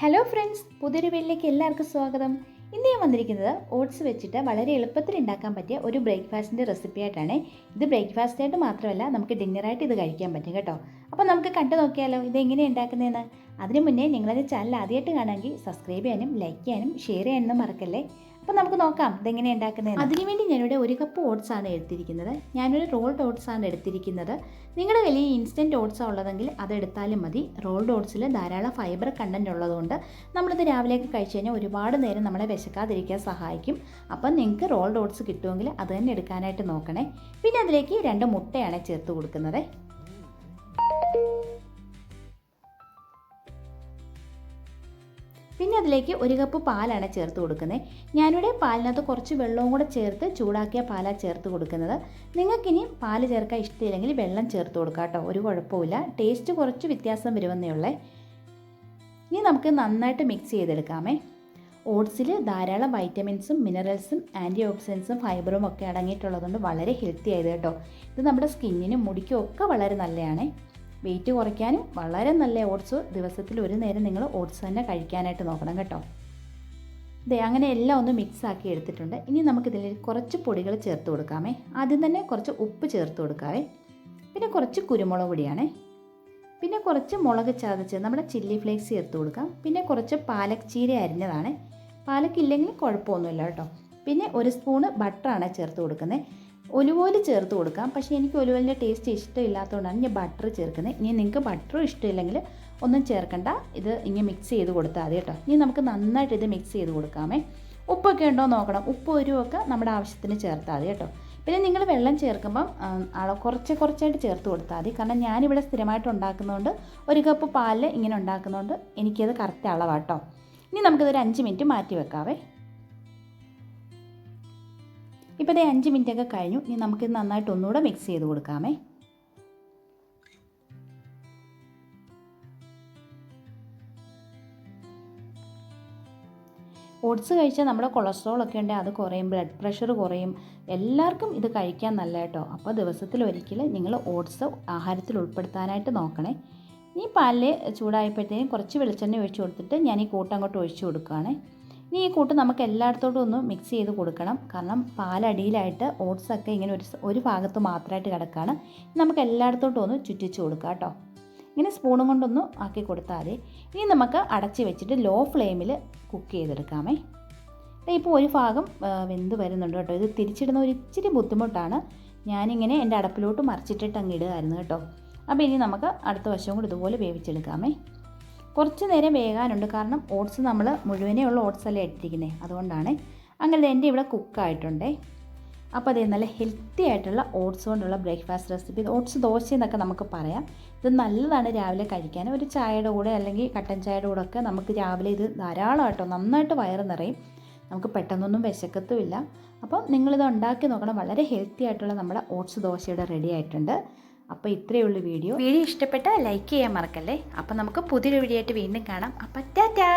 Hello friends പുതിയൊരു വീട്ടിലേക്ക് എല്ലാവർക്കും സ്വാഗതം. ഇന്ന് ഞാൻ വന്നിരിക്കുന്നത് ഓട്സ് വെച്ചിട്ട് വളരെ എളുപ്പത്തിൽ ഉണ്ടാക്കാൻ പറ്റിയ ഒരു ബ്രേക്ക്ഫാസ്റ്റിന്റെ റെസിപ്പി ആയിട്ടാണ്. ഇത് ബ്രേക്ക്ഫാസ്റ്റ് ആയിട്ട് മാത്രമല്ല നമുക്ക് ഡിന്നറായിട്ട് ഇത് കഴിക്കാൻ പറ്റും കേട്ടോ. അപ്പോൾ നമുക്ക് കണ്ടു നോക്കിയാലോ ഇത് എങ്ങനെയാണ് ഉണ്ടാക്കുന്നതെന്ന് അതിനു മുന്നേ നിങ്ങളത് ചാനൽ ആദ്യമായിട്ട് കാണുമെങ്കിൽ സബ്സ്ക്രൈബ് ചെയ്യാനും ലൈക്ക് ചെയ്യാനും ഷെയർ ചെയ്യാനും മറക്കല്ലേ. അപ്പോൾ നമുക്ക് നോക്കാം ഇതെങ്ങനെ ഉണ്ടാക്കുന്നത് അതിനുവേണ്ടി ഞാനിവിടെ ഒരു കപ്പ് ഓട്സ് ആണ് എടുത്തിരിക്കുന്നത്. ഞാനൊരു റോൾഡ് ഓട്സ് ആണ് എടുത്തിരിക്കുന്നത്. നിങ്ങളുടെ കയ്യിൽ ഇൻസ്റ്റന്റ് ഓട്സ് ഉള്ളതെങ്കിൽ അതെടുത്താലും മതി. റോൾഡ് ഓട്സിൽ ധാരാളം ഫൈബർ കണ്ടന്റ് ഉള്ളതുകൊണ്ട് നമ്മളിത് രാവിലെയൊക്കെ കഴിച്ച് കഴിഞ്ഞാൽ ഒരുപാട് നേരം നമ്മളെ വിശക്കാതിരിക്കാൻ സഹായിക്കും. അപ്പം നിങ്ങൾക്ക് റോൾഡ് ഓട്സ് കിട്ടുമെങ്കിൽ അത് തന്നെ എടുക്കാനായിട്ട് നോക്കണേ. പിന്നെ അതിലേക്ക് രണ്ട് മുട്ടയാണ് ചേർത്ത് കൊടുക്കുന്നത്. അതിലേക്ക് ഒരു കപ്പ് പാലാണ് ചേർത്ത് കൊടുക്കുന്നത്. ഞാനിവിടെ പാലിനകത്ത് കുറച്ച് വെള്ളവും കൂടെ ചേർത്ത് ചൂടാക്കിയ പാലാണ് ചേർത്ത് കൊടുക്കുന്നത്. നിങ്ങൾക്കിനി പാൽ ചേർക്കാൻ ഇഷ്ടമില്ലെങ്കിൽ വെള്ളം ചേർത്ത് കൊടുക്കാം കേട്ടോ. ഒരു കുഴപ്പമില്ല ടേസ്റ്റ് കുറച്ച് വ്യത്യാസം വരുമെന്നേ ഉള്ളേ. ഇനി നമുക്ക് നന്നായിട്ട് മിക്സ് ചെയ്തെടുക്കാമേ. ഓട്സിൽ ധാരാളം വൈറ്റമിൻസും മിനറൽസും ആന്റി ഓക്സിഡൻസും ഫൈബറും ഒക്കെ അടങ്ങിയിട്ടുള്ളതുകൊണ്ട് വളരെ ഹെൽത്തി ആയത് കേട്ടോ. ഇത് നമ്മുടെ സ്കിന്നിനും മുടിക്കും ഒക്കെ വളരെ നല്ലതാണ്. വെയിറ്റ് കുറയ്ക്കാനും വളരെ നല്ല ഓട്സ് ദിവസത്തിൽ ഒരു നേരം നിങ്ങൾ ഓട്സ് തന്നെ കഴിക്കാനായിട്ട് നോക്കണം കേട്ടോ. ഇതേ അങ്ങനെ എല്ലാം ഒന്ന് മിക്സ് ആക്കി എടുത്തിട്ടുണ്ട്. ഇനി നമുക്കിതിൽ കുറച്ച് പൊടികൾ ചേർത്ത് കൊടുക്കാമേ. ആദ്യം തന്നെ കുറച്ച് ഉപ്പ് ചേർത്ത് കൊടുക്കാവേ. പിന്നെ കുറച്ച് കുരുമുളക് പൊടിയാണേ. പിന്നെ കുറച്ച് മുളക് ചതച്ച് നമ്മുടെ ചില്ലി ഫ്ലേക്സ് ചേർത്ത് കൊടുക്കാം. പിന്നെ കുറച്ച് പാലക് ചീര അരിഞ്ഞതാണ്. പാലക്ക് ഇല്ലെങ്കിൽ കുഴപ്പമൊന്നുമില്ല കേട്ടോ. പിന്നെ ഒരു സ്പൂണ് ബട്ടറാണ് ചേർത്ത് കൊടുക്കുന്നത്. ഒലുവോൽ ചേർത്ത് കൊടുക്കാം. പക്ഷേ എനിക്ക് ഒലുവലിന്റെ ടേസ്റ്റ് ഇഷ്ടമില്ലാത്തതുകൊണ്ടാണ് ഞാൻ ബട്ടർ ചേർക്കുന്നത്. ഇനി നിങ്ങൾക്ക് ബട്ടറും ഇഷ്ടമില്ലെങ്കിൽ ഒന്നും ചേർക്കണ്ട. ഇത് ഇങ്ങനെ മിക്സ് ചെയ്ത് കൊടുത്താൽ മതി കേട്ടോ. ഇനി നമുക്ക് നന്നായിട്ട് ഇത് മിക്സ് ചെയ്ത് കൊടുക്കാമേ. ഉപ്പൊക്കെ ഉണ്ടോ നോക്കണം. ഉപ്പ് ഒരുവൊക്കെ നമ്മുടെ ആവശ്യത്തിന് ചേർത്താൽ മതി കേട്ടോ. പിന്നെ നിങ്ങൾ വെള്ളം ചേർക്കുമ്പം കുറച്ച് കുറച്ചായിട്ട് ചേർത്ത് കൊടുത്താൽ മതി. കാരണം ഞാനിവിടെ സ്ഥിരമായിട്ട് ഉണ്ടാക്കുന്നതുകൊണ്ട് ഒരു കപ്പ് പാലിൽ ഇങ്ങനെ ഉണ്ടാക്കുന്നതുകൊണ്ട് എനിക്കത് കറക്റ്റ് അളവാട്ടോ ഇനി നമുക്കിതൊരു അഞ്ച് മിനിറ്റ് മാറ്റി വെക്കാവേ. ഇപ്പോൾ ഇതേ അഞ്ച് മിനിറ്റൊക്കെ കഴിഞ്ഞു. ഇനി നമുക്കിത് നന്നായിട്ട് ഒന്നുകൂടെ മിക്സ് ചെയ്ത് കൊടുക്കാമേ. ഓട്സ് കഴിച്ചാൽ നമ്മുടെ കൊളസ്ട്രോൾ ഒക്കെ ഉണ്ടെങ്കിൽ അത് കുറയും ബ്ലഡ് പ്രഷർ കുറയും. എല്ലാവർക്കും ഇത് കഴിക്കാൻ നല്ല കേട്ടോ. അപ്പോൾ ദിവസത്തിൽ ഒരിക്കൽ നിങ്ങൾ ഓട്സ് ആഹാരത്തിൽ ഉൾപ്പെടുത്താനായിട്ട് നോക്കണേ. ഈ പാലിൽ ചൂടായപ്പോഴത്തേക്കും കുറച്ച് വെളിച്ചെണ്ണ ഒഴിച്ച് കൊടുത്തിട്ട് ഞാൻ ഈ കൂട്ടം അങ്ങോട്ട് ഒഴിച്ചു കൊടുക്കുകയാണ്. ഇനി ഈ കൂട്ട് നമുക്ക് എല്ലായിടത്തോട്ടും ഒന്ന് മിക്സ് ചെയ്ത് കൊടുക്കണം. കാരണം പാലടിയിലായിട്ട് ഓട്സൊക്കെ ഇങ്ങനെ ഒരു ഒരു ഭാഗത്ത് മാത്രമായിട്ട് കിടക്കുകയാണ് നമുക്ക് എല്ലായിടത്തോട്ടും ഒന്ന് ചുറ്റിച്ച് കൊടുക്കാം കേട്ടോ. ഇങ്ങനെ സ്പൂണും കൊണ്ടൊന്ന് ആക്കി കൊടുത്താൽ മതി. ഇനി നമുക്ക് അടച്ച് വെച്ചിട്ട് ലോ ഫ്ലെയിമിൽ കുക്ക് ചെയ്തെടുക്കാമേ. ഇപ്പോൾ ഒരു ഭാഗം വെന്ത് വരുന്നുണ്ട് കേട്ടോ. ഇത് തിരിച്ചിടുന്ന ഒരു ഇച്ചിരി ബുദ്ധിമുട്ടാണ്. ഞാനിങ്ങനെ എന്റെ അടപ്പിലോട്ട് മറിച്ചിട്ടിട്ട് അങ്ങ് ഇടുകയായിരുന്നു കേട്ടോ. അപ്പോൾ ഇനി നമുക്ക് അടുത്ത വശവും കൂടി ഇതുപോലെ വേവിച്ചെടുക്കാമേ. കുറച്ച് നേരം വേകാനുണ്ട്. കാരണം ഓട്സ് നമ്മൾ മുഴുവനേ ഉള്ള ഓട്സ് അല്ലേ ഇട്ടിരിക്കുന്നത് അതുകൊണ്ടാണ്. അങ്ങനെ എന്റെ ഇവിടെ കുക്കായിട്ടുണ്ടേ. അപ്പോൾ അതേ നല്ല ഹെൽത്തി ആയിട്ടുള്ള ഓട്സ് കൊണ്ടുള്ള ബ്രേക്ക്ഫാസ്റ്റ് റെസിപ്പി. ഓട്സ് ദോശ എന്നൊക്കെ നമുക്ക് പറയാം. ഇത് നല്ലതാണ് രാവിലെ കഴിക്കാൻ. ഒരു ചായയുടെ കൂടെ അല്ലെങ്കിൽ കട്ടൻ ചായയുടെ കൂടെ ഒക്കെ നമുക്ക് രാവിലെ ഇത് ധാരാളമായിട്ടോ നന്നായിട്ട് വയറ് നിറയും. നമുക്ക് പെട്ടെന്നൊന്നും വിശക്കത്തുമില്ല. അപ്പോൾ നിങ്ങളിത് ഉണ്ടാക്കി നോക്കണം. വളരെ ഹെൽത്തി ആയിട്ടുള്ള നമ്മുടെ ഓട്സ് ദോശയുടെ റെഡി ആയിട്ടുണ്ട്. അപ്പോൾ ഇത്രയേ ഉള്ളൂ വീഡിയോ. വീഡിയോ ഇഷ്ടപ്പെട്ടാൽ ലൈക്ക് ചെയ്യാൻ മറക്കല്ലേ? അപ്പോൾ നമുക്ക് പുതിയൊരു വീഡിയോ ആയിട്ട് വീണ്ടും കാണാം. അപ്പം ടാറ്റാ!